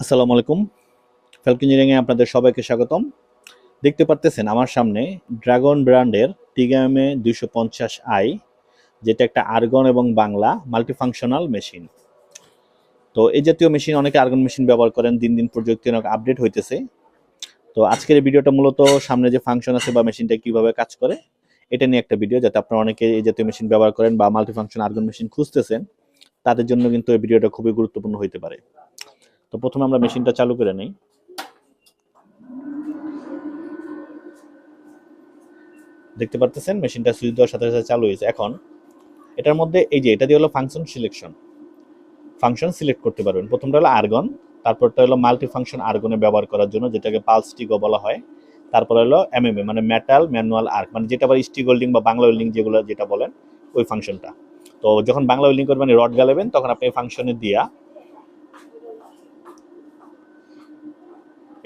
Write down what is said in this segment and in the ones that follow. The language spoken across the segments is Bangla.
আসসালামু আলাইকুম। ফ্যালক ইঞ্জিনিয়ারিংয়ে আপনাদের সবাইকে স্বাগতম। দেখতে পারতেছেন আমার সামনে ড্রাগন ব্র্যান্ডের টিগামে দুইশো পঞ্চাশ আই যেটা একটা আর্গন এবং বাংলা মাল্টিফাংশনাল মেশিন তো এই জাতীয় মেশিন অনেকে আর্গন মেশিন ব্যবহার করেন, দিন দিন প্রযুক্তি অনেক আপডেট হইতেছে। তো আজকের এই ভিডিওটা মূলত সামনে যে ফাংশন আছে বা মেশিনটা কীভাবে কাজ করে, এটা নিয়ে একটা ভিডিও যাতে আপনারা অনেকে এই জাতীয় মেশিন ব্যবহার করেন বা মাল্টিফাংশন আর্গন মেশিন খুঁজতেছেন, তাদের জন্য কিন্তু এই ভিডিওটা খুবই গুরুত্বপূর্ণ হইতে পারে। তো প্রথমে আমরা মেশিনটা চালু করে নেই। দেখতে পারতেছেন? মেশিনটা সুইচ দেওয়ার সাথে সাথে চালু হয়েছে। এখন এটার মধ্যে এই যে, এটা দিয়ে হলো ফাংশন সিলেকশন ফাংশন সিলেক্ট করতে পারবেন। প্রথমটা হলো আর্গন তারপরটা হলো মাল্টি ফাংশন আর্গনে ব্যবহার করার জন্য যেটাকে পালস স্টিকও বলা হয়। তারপর হলো এমএমএ মানে মেটাল ম্যানুয়াল আর্ক মানে যেটা আবার স্টিক ওয়েল্ডিং বা বাংলা ওয়েল্ডিং যেগুলো, যেটা বলেন, ওই ফাংশনটা তো যখন বাংলা ওয়েল্ডিং করবেন রড গালাবেন, তখন আপনি ফাংশনে দিয়া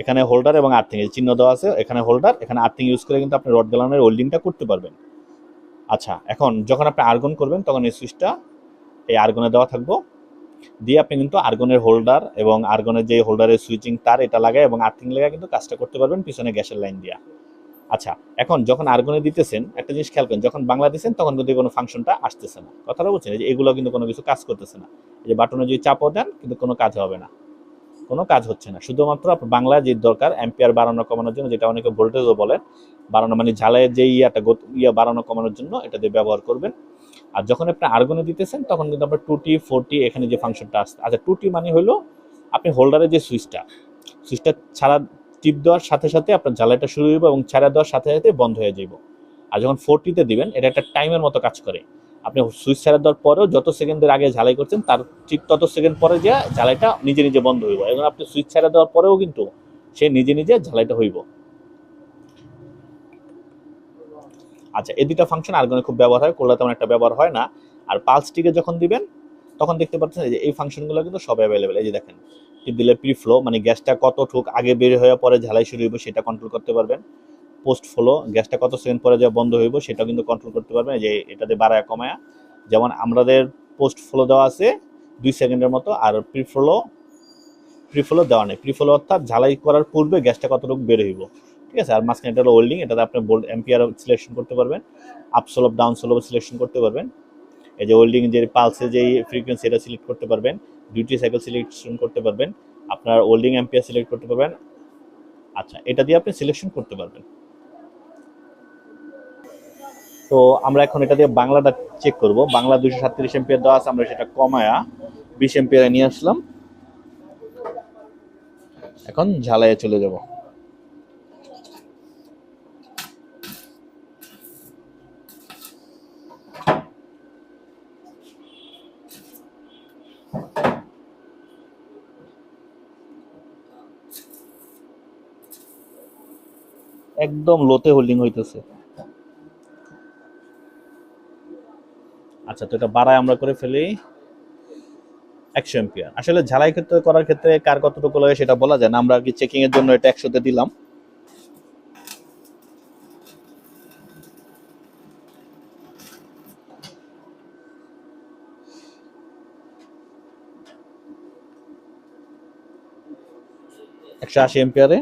এখানে হোল্ডার এবং আর্থিং এর চিহ্ন দেওয়া আছে। এখানে হোল্ডার এখানে আর্থিং ইউজ করে কিন্তু আপনি রড গ্যালানের হোল্ডিংটা করতে পারবেন। আচ্ছা এখন যখন আপনি আর্গন করবেন, তখন এই সুইচটা এই আর্গনে দেওয়া থাকব। দিয়ে আপনি কিন্তু আর্গনের হোল্ডার এবং আর্গনের যে হোল্ডারের সুইচিং তার এটা লাগায় এবং আর্থিং লাগায় কিন্তু কাজটা করতে পারবেন পিছনে গ্যাসের লাইন দিয়া। আচ্ছা এখন যখন আর্গনে দিতেছেন, একটা জিনিস খেয়াল করেন, যখন বাংলা দিচ্ছেন তখন কিন্তু কোনো ফাংশনটা আসতেছে না। কথাটা বলছেন এই যে এগুলো কিন্তু কোনো কিছু কাজ করতেছে না। এই যে বাটনে যদি চাপও দেন, কিন্তু কোনো কাজ হবে না। কোনো কাজ হচ্ছে না। শুধুমাত্র বাংলা যে দরকার অ্যাম্পিয়ার বাড়ানো কমানোর জন্য, যেটা অনেকে ভোল্টেজও বলেন বাড়ানো মানে ঝালাইয়ের যে ইয়াটা ইয়া বাড়ানো কমানোর জন্য এটা দিয়ে ব্যবহার করবেন। আর যখন আপনি আর্গনে দিতেছেন, তখন কিন্তু আপনার টুটি ফোরটি এখানে যে ফাংশনটা আসছে আচ্ছা টুটি মানে হলো আপনি হোল্ডারের যে সুইচটা সুইচটা ছাড়া টিপ দেওয়ার সাথে সাথে আপনার ঝালাইটা শুরু হইব এবং ছাড়া দেওয়ার সাথে সাথে বন্ধ হয়ে যাইব। আর যখন ফোরটিতে দিবেন, এটা একটা টাইমের মতো কাজ করে। আপনি সুইচ ছাড়া দেওয়ার পরেও যত সেকেন্ডের আগে ঝালাই করছেন, তার ঠিক তত সেকেন্ড পরে যে ঝালাইটা নিজে নিজে বন্ধ হইব। এবং আপনি সুইচ ছাড়া দেওয়ার পরেও কিন্তু সে নিজে নিজে ঝালাইটা হইব। আচ্ছা এই দুটা ফাংশন আর্গনে খুব ব্যবহার হয় কোলা তেমন একটা ব্যবহার হয় না। আর পালসটিকে যখন দিবেন, তখন দেখতে পাচ্ছেন যে এই ফাংশনগুলো কিন্তু সব অ্যাভেলেবেল এই যে দেখেন দিলে প্রি ফ্লো মানে গ্যাসটা কত ঠুক, আগে বের হয়ে পরে ঝালাই শুরু হইব, সেটা কন্ট্রোল করতে পারবেন। পোস্ট ফ্লো, গ্যাসটা কত সেকেন্ড পরে যা বন্ধ হইব সেটা কিন্তু কন্ট্রোল করতে পারবেন যে এটাতে বাড়ায় কমায়া। যেমন আমাদের পোস্ট ফ্লো দেওয়া আছে দুই সেকেন্ডের মতো, আর প্রি ফ্লো প্রি ফ্লো দেওয়া নেই। প্রি ফ্লো অর্থাৎ ঝালাই করার পূর্বে গ্যাসটা কতটুকু বের হইব, ঠিক আছে? আর মাঝখানে এটা হলো হোল্ডিং এটাতে আপনি বোল্ড এম্পিয়ার সিলেকশন করতে পারবেন up slope down slope selection করতে পারবেন। এই যে হোল্ডিং যে পালসে যে ফ্রিকোয়েন্সি এটা সিলেক্ট করতে পারবেন ডিউটি সাইকেল সিলেকশন করতে পারবেন, আপনার ওল্ডিং এম্পিয়ার সিলেক্ট করতে পারবেন। আচ্ছা এটা দিয়ে আপনি সিলেকশন করতে পারবেন। তো আমরা এখন এটা দিয়ে বাংলাটা চেক করব। বাংলা দুশো সাতত্রিশ এম্পিয়ার দেওয়া আছে, আমরা সেটা কমায়া বিশ এম্পিয়ারে নিয়ে আসলাম। এখন ঝালাইয়ে চলে যাব। একদম লোতে হোল্ডিং হইতেছে। আচ্ছা তো এটা বাড়ায় আমরা করে ফেলি একশো এম্পিয়ার আসলে ঝালাই ক্ষেত্রে করার ক্ষেত্রে কার কতটুকু লাগে সেটা বলা যায় না। আমরা কি চেকিং এর জন্য এটা একশোতে দিলাম। একশো আশি এম্পিয়ারে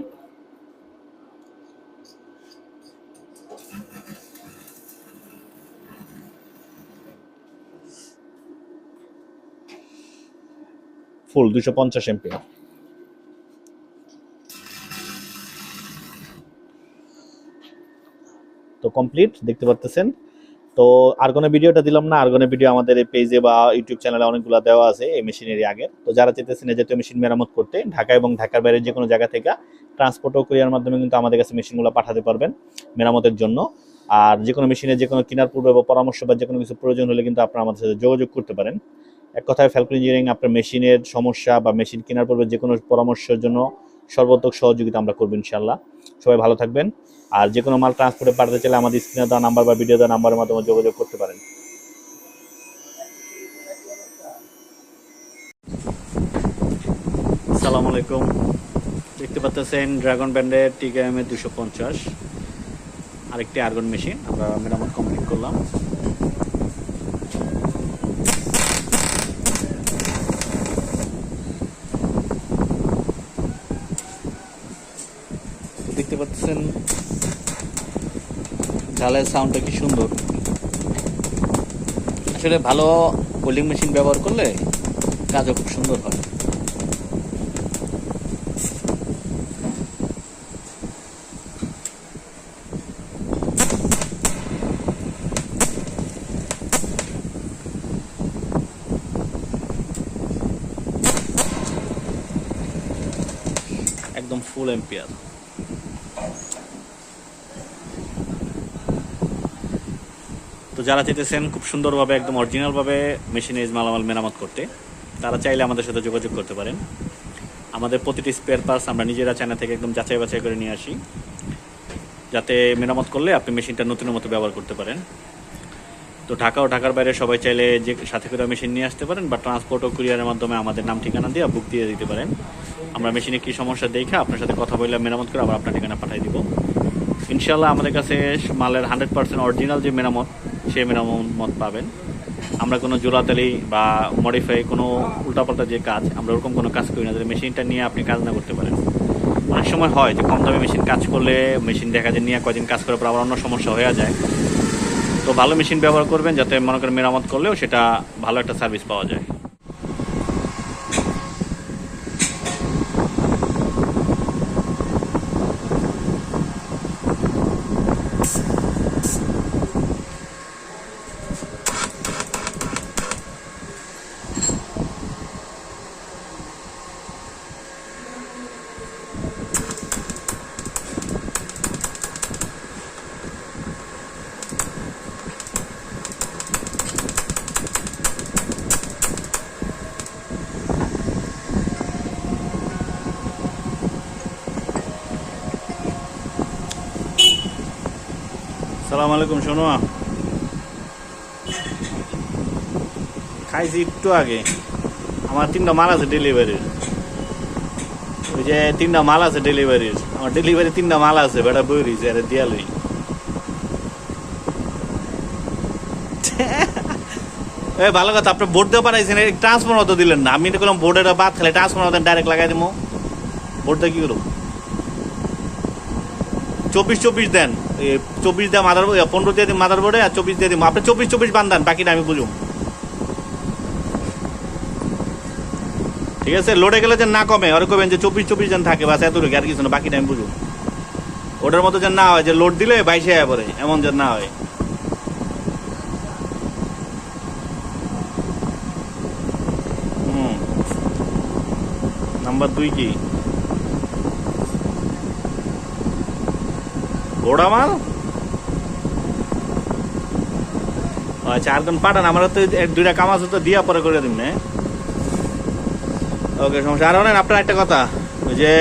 ফুল দুশো পঞ্চাশ এম্পিয়ার তো কমপ্লিট দেখতে পারতেছেন। তো আর্গনের ভিডিওটা দিলাম না আর্গনের ভিডিও আমাদের এই পেজে বা ইউটিউব চ্যানেলে অনেকগুলো দেওয়া আছে, এই মেশিনের আগে। তো যারা চাইতেছেন এই জাতীয় মেশিন মেরামত করতে, ঢাকা এবং ঢাকার বাইরে যে কোনো জায়গা থেকে ট্রান্সপোর্ট ও কুরিয়ার মাধ্যমে কিন্তু আমাদের কাছে মেশিনগুলো পাঠাতে পারবেন মেরামতের জন্য। আর যে কোনো মেশিনে যে কোনো কেনার পূর্বে বা পরামর্শ বা যে কোনো কিছু প্রয়োজন হলে কিন্তু আপনারা আমাদের সাথে যোগাযোগ করতে পারেন। এক কথায় ফ্যালকন ইঞ্জিনিয়ারিং আপনার মেশিনের সমস্যা বা মেশিন কেনার পূর্বে যে কোনো পরামর্শের জন্য সর্বোত্তক সহযোগিতা আমরা করব ইনশাল্লাহ সবাই ভালো থাকবেন। আর যে কোনো মাল ট্রান্সপোর্টে পাঠাতে চাইলে আমাদের স্ক্রিনে দেওয়া নাম্বার বা ভিডিও দেওয়া নাম্বারের মাধ্যমে যোগাযোগ করতে পারেন। আসসালামু আলাইকুম। দেখতে পাচ্ছেন ড্রাগন ব্র্যান্ডের টিকেএম এর দুশো পঞ্চাশ। আরেকটি আর্গন মেশিন আমরা মেরামত কমপ্লিট করলাম। দেখছেন ঝালের সাউন্ডটা কি সুন্দর? আসলে ভালো হোল্ডিং মেশিন ব্যবহার করলে কাজও খুব সুন্দর হয়। একদম ফুল এম্পিয়ার তো যারা চাইতেছেন খুব সুন্দরভাবে, একদম অরিজিনালভাবে মেশিনে মালামাল মেরামত করতে, তারা চাইলে আমাদের সাথে যোগাযোগ করতে পারেন। আমাদের প্রতিটি স্পেয়ার পার্টস আমরা নিজেরা চায়না থেকে একদম যাচাই বাছাই করে নিয়ে আসি। যাতে মেরামত করলে আপনি মেশিনটা নতুনের মতো ব্যবহার করতে পারেন। তো ঢাকা ও ঢাকার বাইরে সবাই চাইলে যে সাথে করে মেশিন নিয়ে আসতে পারেন, বা ট্রান্সপোর্ট ও কুরিয়ারের মাধ্যমে আমাদের নাম ঠিকানা দিয়ে বুক দিয়ে দিতে পারেন। আমরা মেশিনে কী সমস্যা দেখে আপনার সাথে কথা বললে মেরামত করে আবার আপনার ঠিকানা পাঠিয়ে দিব। ইনশাল্লাহ আমাদের কাছে মালের হান্ড্রেড পার্সেন্ট অরিজিনাল যে মেরামত সেই মেরামত পাবেন। আমরা কোনো জোড়াতালি বা মডিফাই কোনো উল্টাপাল্টা যে কাজ, আমরা ওরকম কোনো কাজ করি না। যাতে মেশিনটা নিয়ে আপনি কাজ না করতে পারেন। অনেক সময় হয় যে কম দামে মেশিন কাজ করলে মেশিন দেখা যায় নিয়ে কয়দিন কাজ করার পর আবার অন্য সমস্যা হয়ে যায়। তো ভালো মেশিন ব্যবহার করবেন যাতে মনে করেন মেরামত করলেও সেটা ভালো একটা সার্ভিস পাওয়া যায়। সালাম আলাইকুম, শোনো। খাইছি একটু আগে। আমার তিনটা মাল আছে ডেলিভারির ওই যে তিনটা মাল আছে ডেলিভারির আমার ডেলিভারি তিনটা মাল আছে, বেটা বইরি যে আরে দিয়ালই এ, ভালো কথা, আপনি বোর্ড দিয়ে পাঠাইছেন ট্রান্সফর্মার তো দিলেন না। আমি তো করলাম বোর্ডের বাদ, খেলে ট্রান্সফর্মার ডাইরেক্ট লাগাই দিব বোর্ডটা কি করব? চব্বিশ চব্বিশ দেন। চব্বিশ দেয় মাদার পনেরো দিয়ে দিন মাদার বোর্ডে আর চব্বিশ দিয়ে দিন আপনি চব্বিশ চব্বিশ বান্ধান বাকিটা আমি বুঝুম। ঠিক আছে? লোডে গেলে যেন না কমে আর কবেন যে চব্বিশ চব্বিশ জন থাকে, বাস এতটুকু, আর কিছু না, বাকিটা আমি বুঝুম। ওটার মতো যেন না হয়, যে লোড দিলে বাইশে আয় পরে এমন যেন না হয়। নাম্বার দুই কি? ঘোড়া আচ্ছা আরেকজন পাঠান? আমার তো দুইটা কাম আছে তো, দিয়া পরে করে দিন ওকে, সমস্যা। আর আপনার একটা কথা। যে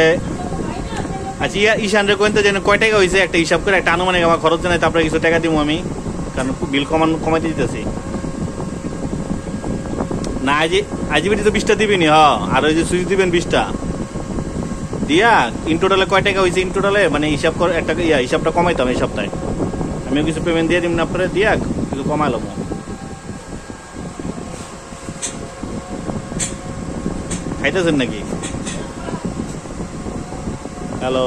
আচ্ছা ইয়া, ঈশান রে কইতে যেন কয় টাকা হয়েছে একটা হিসাব করে, একটা আনুমানিক আমার খরচ জানাই তারপরে কিছু টাকা দিব আমি। কারণ বিল কমান, কমাইতে দিতেছি। না আজ আজ বেটি তো বিশটা দিবিনি হ। আর ওই যে সুইচ দিবেন বিশটা। দিয়া ইন টোটালে কয় টাকা হয়েছে ইন টোটালে মানে হিসাব করে, একটা ইয়া, হিসাবটা কমাইতাম এই সপ্তাহে। আমিও কিছু পেমেন্ট দিয়ে দিম না আপনারা, দিয়া কিছু কমাই লব। খাইতেছেন নাকি? হ্যালো